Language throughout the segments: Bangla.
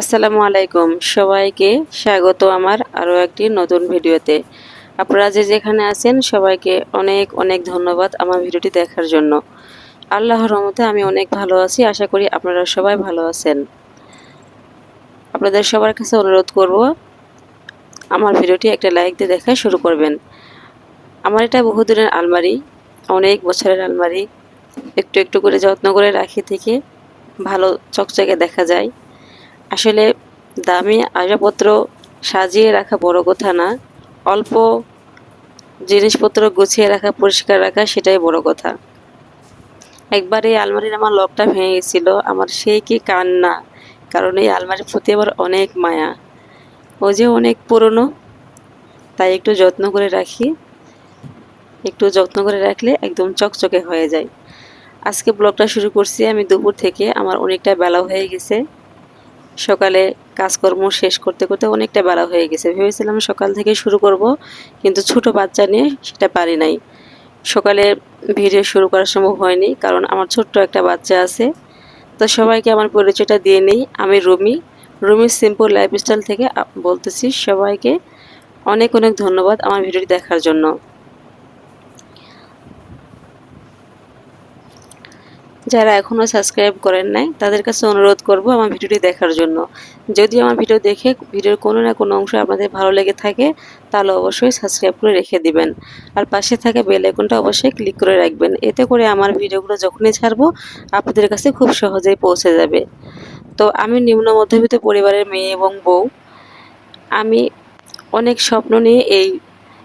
আসসালামু আলাইকুম। সবাইকে স্বাগত আমার আরও একটি নতুন ভিডিওতে। আপনারা যে যেখানে আছেন, সবাইকে অনেক অনেক ধন্যবাদ আমার ভিডিওটি দেখার জন্য। আল্লাহর রহমতে আমি অনেক ভালো আছি, আশা করি আপনারা সবাই ভালো আছেন। আপনাদের সবার কাছে অনুরোধ করব, আমার ভিডিওটি একটা লাইক দিয়ে দেখা শুরু করবেন। আমার এটা বহুদিনের আলমারি, অনেক বছরের আলমারি। একটু একটু করে যত্ন করে রাখি থেকে ভালো চকচকে দেখা যায়। আসলে দামি আসবাবপত্র সাজিয়ে রাখা বড় কথা না। অল্প জিনিসপত্র গুছিয়ে রাখা, পরিষ্কার রাখা সেটাই বড় কথা। একবার এই আলমারির আমার লকটা ভেঙে গেছিল। আমার সেই কি কান্না? কারণ এই আলমারির প্রতি আমার অনেক মায়া। ও যে অনেক পুরনো। তাই একটু যত্ন করে রাখি। একটু যত্ন করে রাখলে একদম চকচকে হয়ে যায়। আজকে ব্লগটা শুরু করছি। আমি দুপুর থেকে আমার অনেকটা বেলা হয়ে গেছে। সকালে কাজকর্ম শেষ করতে করতে অনেকটা বেলা হয়ে গেছে। ভেবেছিলাম সকাল থেকে শুরু করব, কিন্তু ছোট বাচ্চা নিয়ে সেটা পারি নাই। সকালে ভিডিও শুরু করা সম্ভব হয়নি, কারণ আমার ছোট্ট একটা বাচ্চা আছে। তো সবাইকে আমার পরিচয়টা দিয়ে নেই। আমি রুমি। রুমি সিম্পল লাইফস্টাইল থেকে বলতেছি সবাইকে অনেক অনেক ধন্যবাদ আমার ভিডিওটি দেখার জন্য। যারা এখনও সাবস্ক্রাইব করেন নাই, তাদের কাছে অনুরোধ করব আমার ভিডিওটি দেখার জন্য। যদি আমার ভিডিও দেখে ভিডিওর কোনো না কোনো অংশ আপনাদের ভালো লেগে থাকে, তাহলে অবশ্যই সাবস্ক্রাইব করে রেখে দিবেন। আর পাশে থাকা বেল আইকনটা অবশ্যই ক্লিক করে রাখবেন। এতে করে আমার ভিডিওগুলো যখনই ছাড়বো, আপনাদের কাছে খুব সহজেই পৌঁছে যাবে। তো আমি নিম্ন মধ্যবিত্ত পরিবারের মেয়ে এবং বউ। আমি অনেক স্বপ্ন নিয়ে এই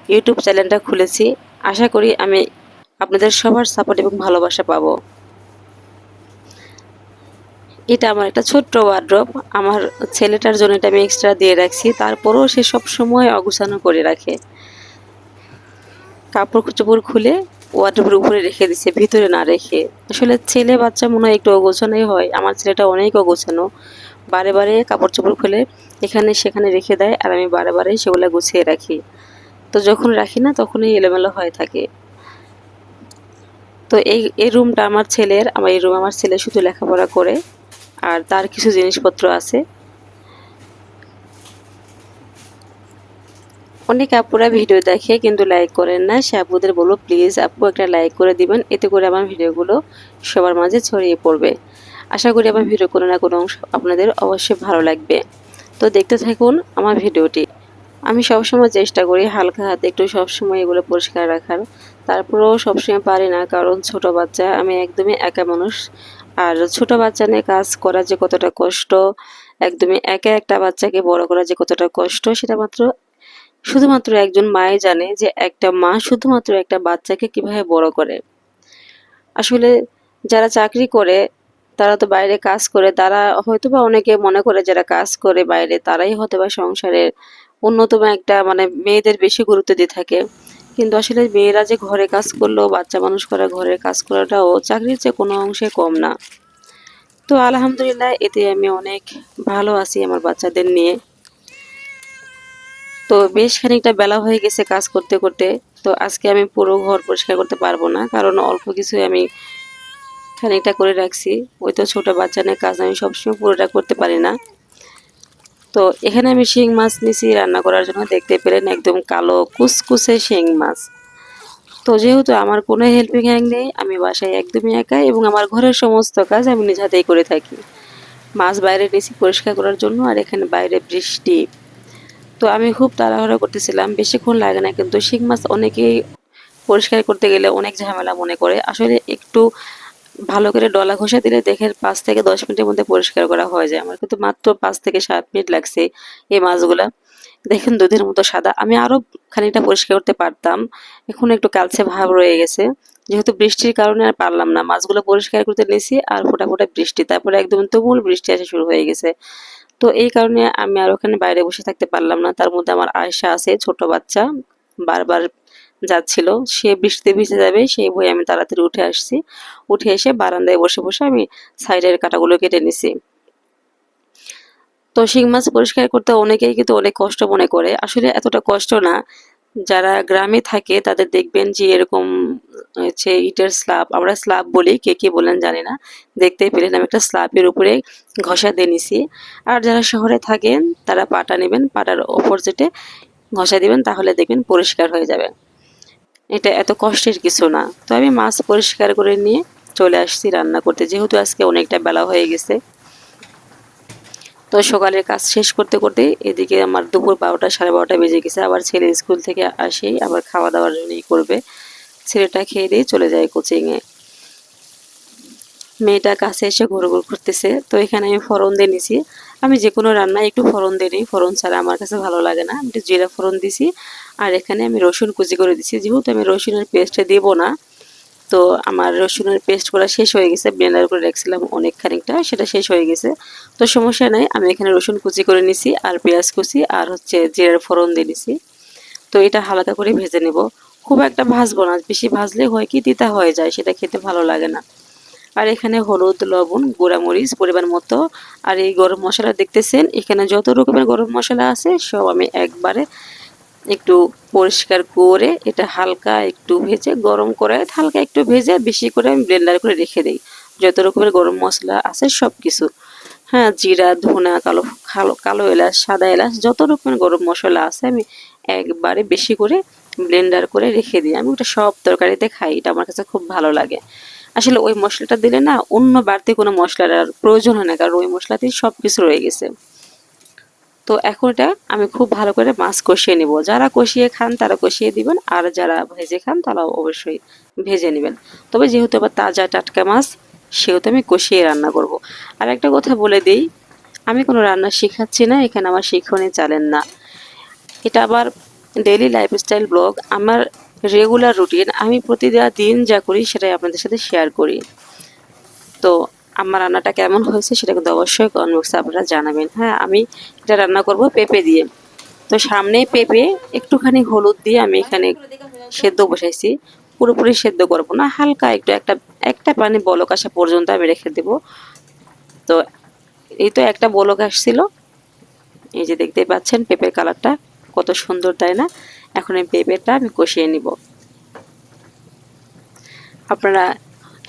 ইউটিউব চ্যানেলটা খুলেছি। আশা করি আমি আপনাদের সবার সাপোর্ট এবং ভালোবাসা পাবো। এটা আমার একটা ছোট্ট ওয়ার্ড্রপ আমার ছেলেটার জন্য এটা আমি এক্সট্রা দিয়ে রাখছি। তারপরেও সে সব সময় অগুছানো করে রাখে। কাপড় চোপড় খুলে ওয়ার্ড্রপের উপরে রেখে দিছে, ভিতরে না রেখে। আসলে ছেলে বাচ্চা মনে হয় একটু অগোছানোই হয়। আমার ছেলেটা অনেক অগোছানো। বারে বারে কাপড় চোপড় খুলে এখানে সেখানে রেখে দেয় আর আমি বারে বারে সেগুলো গুছিয়ে রাখি। তো যখন রাখি না তখনই এলোমেলো হয়ে থাকে। তো এই এই রুমটা আমার ছেলের, আমার এই রুম আমার ছেলে শুধু লেখাপড়া করে। আর তার কিছু জিনিসপত্র আছে। অনেক আপুরা ভিডিও দেখে কিন্তু লাইক করেন না। সে আপুদের বলব প্লিজ আপু একটা লাইক করে দিবেন। এতে করে আমার ভিডিওগুলো সবার মাঝে ছড়িয়ে পড়বে। আশা করি আমার ভিডিও কোনো না কোনো অংশ আপনাদের অবশ্যই ভালো লাগবে। তো দেখতে থাকুন আমার ভিডিওটি। আমি সবসময় চেষ্টা করি হালকা হাতে একটু সবসময় এগুলো পরিষ্কার রাখার। তারপরেও সবসময় পারি না, কারণ ছোট বাচ্চা, আমি একদমই একা মানুষ। আর ছোট বাচ্চা নিয়ে কাজ করা যে কতটা কষ্ট, একদমই একা একটা বাচ্চাকে বড় করা যে কতটা কষ্ট, সেটা মাত্র শুধুমাত্র একজন মাই জানে যে একটা মা শুধুমাত্র একটা বাচ্চাকে কীভাবে বড় করে। আসলে যারা চাকরি করে, তারা তো বাইরে কাজ করে, তারা হয়তো বা অনেকে মনে করে যারা কাজ করে বাইরে, তারাই হয়তো বা সংসারের অন্যতম একটা মানে মেয়েদের বেশি গুরুত্ব দিয়ে থাকে। কিন্তু আসলে মেয়েরা যে ঘরে কাজ করল, বাচ্চা মানুষ করা ঘরের কাজ করাটাও চাকরির চেয়ে কোনো অংশে কম না। তো আলহামদুলিল্লাহ, এতে আমি অনেক ভালো আছি আমার বাচ্চাদের নিয়ে। তো বেশ খানিকটা বেলা হয়ে গেছে কাজ করতে করতে। তো আজকে আমি পুরো ঘর পরিষ্কার করতে পারব না, কারণ অল্প কিছুই আমি খানিকটা করে রাখছি। ওই তো ছোটো বাচ্চা নিয়ে কাজ আমি সবসময় পুরোটা করতে পারি না। তো এখানে আমি শিং মাছ নিছি, রান্না করার জন্য দেখতে পেলেন একদম কালো কুসকুসে শিং মাছ। তো যেহেতু আমার কোনো হেল্পিং হ্যান্ড নেই, আমি বাসায় একদমই একা এবং আমার ঘরের সমস্ত কাজ আমি নিজ হাতেই করে থাকি। মাছ বাইরে নিছি পরিষ্কার করার জন্য আর এখানে বাইরে বৃষ্টি। তো আমি খুব তাড়াহুড়ো করতেছিলাম, বেশিক্ষণ লাগে না, কিন্তু শিং মাছ অনেকেই পরিষ্কার করতে গেলে অনেক ঝামেলা মনে করে। আসলে একটু ভালো করে ডলা ঘষে দিলে দেখে পাঁচ থেকে দশ মিনিটের মধ্যে পরিষ্কার করা হয়ে যায় আমার। কিন্তু মাত্র পাঁচ থেকে সাত মিনিট লাগছে এই মাছগুলা। দেখেন দুধের মতো সাদা। আমি আরও খানিকটা পরিষ্কার করতে পারতাম। এখন একটু কালচে ভাব রয়ে গেছে। যেহেতু বৃষ্টির কারণে আর পারলাম না। মাছগুলো পরিষ্কার করতে নিয়েছি আর ফোটা ফোটা বৃষ্টি। তারপরে একদম তুমুল বৃষ্টি আসা শুরু হয়ে গেছে। তো এই কারণে আমি আর ওখানে বাইরে বসে থাকতে পারলাম না। তার মধ্যে আমার আয়সা আছে, ছোট বাচ্চা। বারবার যাচ্ছিল। সে বৃষ্টিতে ভিজে যাবে, সেই বই আমি তাড়াতাড়ি উঠে আসছি। উঠে এসে বারান্দায় বসে বসে আমি সাইডের কাটাগুলো কেটে নিছি। তো শিং মাছ পরিষ্কার করতে অনেকেই কিন্তু অনেক কষ্ট মনে করে। আসলে এতটা কষ্ট না। যারা গ্রামে থাকে তাদের দেখবেন যে এরকম, হচ্ছে ইটের স্ল্যাব আমরা স্ল্যাব বলি, কে কে বলেন জানি না। দেখতেই পেলেন আমি একটা স্ল্যাবের উপরে ঘষা দিয়ে নিছি। আর যারা শহরে থাকেন, তারা পাটা নেবেন, পাটার অপোজিটে ঘষা দিবেন, তাহলে দেখবেন পরিষ্কার হয়ে যাবে। এটা এত কষ্টের কিছু না। তো আমি মাছ পরিষ্কার করে নিয়ে চলে আসছি রান্না করতে। যেহেতু আজকে অনেকটা বেলা হয়ে গেছে। তো সকালের কাজ শেষ করতে করতে এদিকে আমার দুপুর বারোটা, সাড়ে বারোটা বেজে গেছে। আবার ছেলে স্কুল থেকে আসেই আবার খাওয়া দাওয়ার জন্যই করবে। ছেলেটা খেয়ে দিয়ে চলে যায় কোচিংয়ে। মেয়েটা কাছে এসে ঘুর ঘুর করতেছে তো এখানে আমি ফোড়ন দিয়ে নিছি। আমি যে কোনো রান্নায় একটু ফোড়ন দিয়ে নিই। ফোড়ন ছাড়া আমার কাছে ভালো লাগে না। একটু জিরা ফোড়ন দিছি। আর এখানে আমি রসুন কুচি করে দিছি। যেহেতু আমি রসুনের পেস্টে দেবো না, তো আমার রসুনের পেস্ট করা শেষ হয়ে গেছে। ব্লেন্ডার করে রেখেছিলাম অনেক খানিকটা সেটা শেষ হয়ে গেছে। তো সমস্যা নাই, আমি এখানে রসুন কুচি করে নিছি আর পেঁয়াজ কুচি আর হচ্ছে জিরার ফোড়ন দিয়ে নিছি। তো এটা হালকা করে ভেজে নেব। খুব একটা ভাজবো না, বেশি ভাজলে হয় কি, তিতা হয়ে যায়, সেটা খেতে ভালো লাগে না। আর এখানে হলুদ, লবণ, গুঁড়ামরিচ পরিমাণ মতো। আর এই গরম মশলা দেখতেছেন, এখানে যত রকমের গরম মশলা আছে, সব আমি একবারে একটু পরিষ্কার করে এটা হালকা একটু ভেজে, গরম করে হালকা একটু ভেজে বেশি করে আমি ব্লেন্ডার করে রেখে দিই। যত রকমের গরম মশলা আছে সব কিছু হ্যাঁ জিরা, ধনা, কালো কালো কালো এলাচ, সাদা এলাচ, যত রকমের গরম মশলা আছে, আমি একবারে বেশি করে ব্লেন্ডার করে রেখে দিই। আমি ওটা সব তরকারিতে খাই, এটা আমার কাছে খুব ভালো লাগে। আসলে ওই মশলাটা দিলে না অন্য বাড়তি কোনো মশলার আর প্রয়োজন হয় না, কারণ ওই মশলাতেই সব কিছু রয়ে গেছে। তো এখন এটা আমি খুব ভালো করে মাছ কষিয়ে নিব। যারা কষিয়ে খান তারা কষিয়ে দিবেন, আর যারা ভেজে খান তারা অবশ্যই ভেজে নেবেন। তবে যেহেতু আবার তাজা টাটকা মাছ, সেহেতু আমি কষিয়ে রান্না করব। আর একটা কথা বলে দিই, আমি কোনো রান্না শেখাচ্ছি না, এখানে আমার শিক্ষণে চালেন না। এটা আবার ডেইলি লাইফস্টাইল ব্লগ আমার রেগুলার রুটিন আমি প্রতিদিন যা করি সেটাই আপনাদের সাথে শেয়ার করি। তো আমার রান্নাটা কেমন হয়েছে সেটা কিন্তু অবশ্যই কমেন্ট আপনারা জানাবেন। হ্যাঁ আমি এটা রান্না করব পেঁপে দিয়ে। তো সামনে পেঁপে, একটুখানি হলুদ দিয়ে আমি এখানে সেদ্ধ বসাইছি। পুরোপুরি সেদ্ধ করব না, হালকা একটু একটা একটা পানি বলক আসা পর্যন্ত আমি রেখে দেব। তো এই তো একটা বলক আসছিল। এই যে দেখতে পাচ্ছেন পেঁপের কালারটা কত সুন্দর, তাই না? এখন এই পেঁপেটা আমি কষিয়ে নিব। আপনারা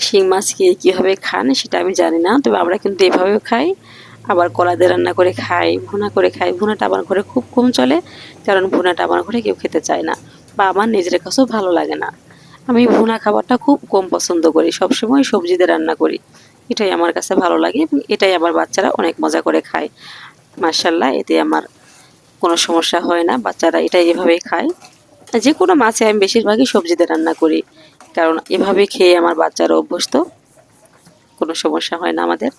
শিং মাছ কি কীভাবে খান সেটা আমি জানি না, তবে আমরা কিন্তু এভাবেও খাই। আবার কলা দিয়ে রান্না করে খাই, ভুনা করে খাই। ভুনাটা আমার ঘরে খুব কম চলে, কারণ ভুনাটা আমার ঘরে কেউ খেতে চায় না বা আমার নিজের কাছেও ভালো লাগে না। আমি ভুনা খাবারটা খুব কম পছন্দ করি, সবসময় সবজি দিয়ে রান্না করি। এটাই আমার কাছে ভালো লাগে এবং এটাই আমার বাচ্চারা অনেক মজা করে খায়। মার্শাল্লাহ এতে আমার কোনো সমস্যা হয় না, বাচ্চারা এটা এভাবেই খায়। যে কোনো মাছে আমি বেশিরভাগই সবজিতে রান্না করি, কারণ এভাবে খেয়ে আমার বাচ্চারা অভ্যস্ত, কোনো সমস্যা হয় না আমাদের।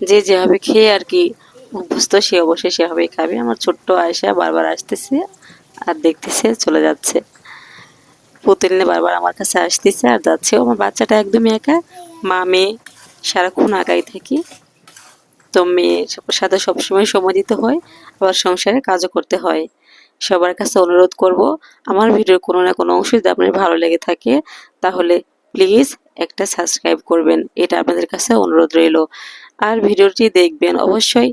যে যেভাবে খেয়ে আর কি অভ্যস্ত, সে অবশ্যই সেভাবেই খাবে। আমার ছোট্ট আয়সা বারবার আসতেছে আর দেখতেছে, চলে যাচ্ছে। প্রতিদিনে বারবার আমার কাছে আসতেছে আর যাচ্ছে। আমার বাচ্চাটা একদমই একা, মা, মেয়ে, সারাক্ষণ একাই থাকি। তো মেয়ের সাথে সবসময় সময় দিতে হয়, আবার সংসারে কাজও করতে হয়। সবার কাছে অনুরোধ করব, আমার ভিডিওর কোনো না কোনো অংশ যদি আপনার ভালো লেগে থাকে, তাহলে প্লিজ একটা সাবস্ক্রাইব করবেন, এটা আপনাদের কাছে অনুরোধ রইল। আর ভিডিওটি দেখবেন অবশ্যই,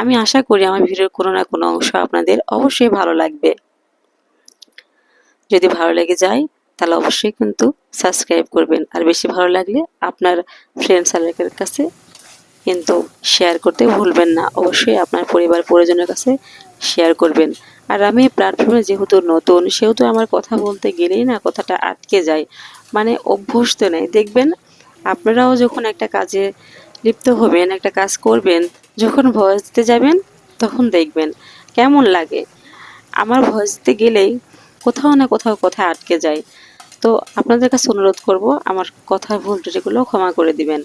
আমি আশা করি আমার ভিডিওর কোনো না কোনো অংশ আপনাদের অবশ্যই ভালো লাগবে। যদি ভালো লেগে যায়, তাহলে অবশ্যই কিন্তু সাবস্ক্রাইব করবেন, আর বেশি ভালো লাগলে আপনার ফ্রেন্ড সার্কেলের কাছে কিন্তু শেয়ার করতে ভুলবেন না। অবশ্যই আপনার পরিবার পরিজনের কাছে শেয়ার করবেন। আর আমি প্ল্যাটফর্মে যেহেতু নতুন, সেহেতু আমার কথা বলতে গেলেই না কথাটা আটকে যায়। মানে অভ্যস্ত নেই। দেখবেন আপনারাও যখন একটা কাজে লিপ্ত হবেন, একটা কাজ করবেন, যখন ভয়েস দিতে যাবেন, তখন দেখবেন কেমন লাগে। আমার ভয়েস দিতে গেলেই কোথাও না কোথাও কথা আটকে যায়। তো আপনাদের কাছে অনুরোধ করব, আমার কথা ভুল ত্রুটিগুলো ক্ষমা করে দিবেন।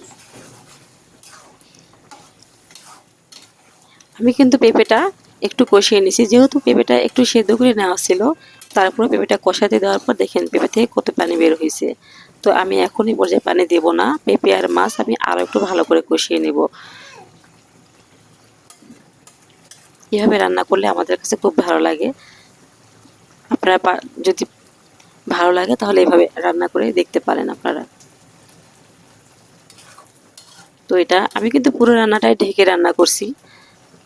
আমি কিন্তু পেঁপেটা একটু কষিয়ে নিছি যেহেতু পেঁপেটা একটু সেদ্ধ করে নেওয়া ছিল, তারপরে পেঁপেটা কষাতে দেওয়ার পর দেখেন পেঁপে থেকে কত পানি বের হয়েছে। তো আমি এখনই পর্যায়ে পানি দেব না, পেঁপে আর মাছ আমি আরও একটু ভালো করে কষিয়ে নেব। এভাবে রান্না করলে আমাদের কাছে খুব ভালো লাগে। আপনারা যদি ভালো লাগে তাহলে এভাবে রান্না করে দেখতে পারেন আপনারা। তো এটা, আমি কিন্তু পুরো রান্নাটাই ঢেকে রান্না করছি।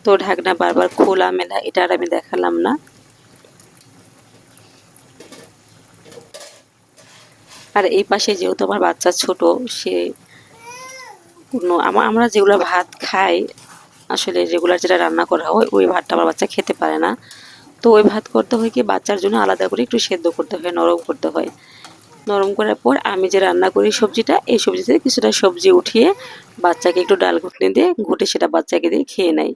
তো ঢাকনা বারবার খোলা মেলা, এটা আর আমি দেখালাম না। আর এই পাশে যেহেতু আমার বাচ্চা ছোট, সে কোনো, আমা- আমরা যেগুলো ভাত খাই, আসলে রেগুলার যেটা রান্না করা হয়, ওই ভাতটা আমার বাচ্চা খেতে পারে না। তো ওই ভাত করতে হয় কি, বাচ্চার জন্য আলাদা করে একটু সেদ্ধ করতে হয়, নরম করতে হয়। নরম করার পর আমি যে রান্না করি সবজিটা, এই সবজিতে কিছুটা সবজি উঠিয়ে বাচ্চাকে একটু ডাল ঘুটনি দিয়ে, ঘুটে সেটা বাচ্চাকে দিয়ে খেয়ে নেয়।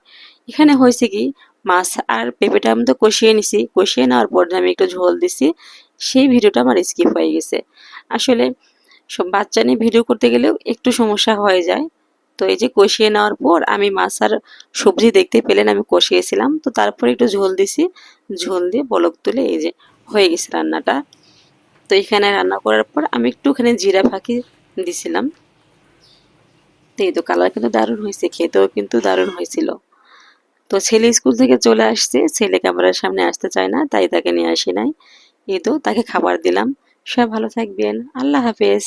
এখানে হয়েছে কি, মাছ আর পেঁপেটা আমি তো কষিয়ে নিছি। কষিয়ে নেওয়ার পর আমি একটু ঝোল দিছি, সেই ভিডিওটা আমার স্কিপ হয়ে গেছে। আসলে সব বাচ্চা নিয়ে ভিডিও করতে গেলেও একটু সমস্যা হয়ে যায়। তো এই যে কষিয়ে নেওয়ার পর আমি মাছ আর সবজি দেখতে পেলেন, আমি কষিয়েছিলাম। তো তারপরে একটু ঝোল দিছি। ঝোল দিয়ে বলক তুলে এই যে হয়ে গেছে রান্নাটা। তো এখানে রান্না করার পর আমি একটুখানি জিরা ফাঁকি দিছিলাম। তো এই তো কালার কিন্তু দারুণ হয়েছে, খেতেও কিন্তু দারুণ হয়েছিল। তো ছেলে স্কুল থেকে চলে আসছে ছেলে ক্যামেরার সামনে আসতে চায় না, তাই তাকে নিয়ে আসি নাই। এই তো তাকে খাবার দিলাম। সবাই ভালো থাকবেন। আল্লাহ হাফেজ।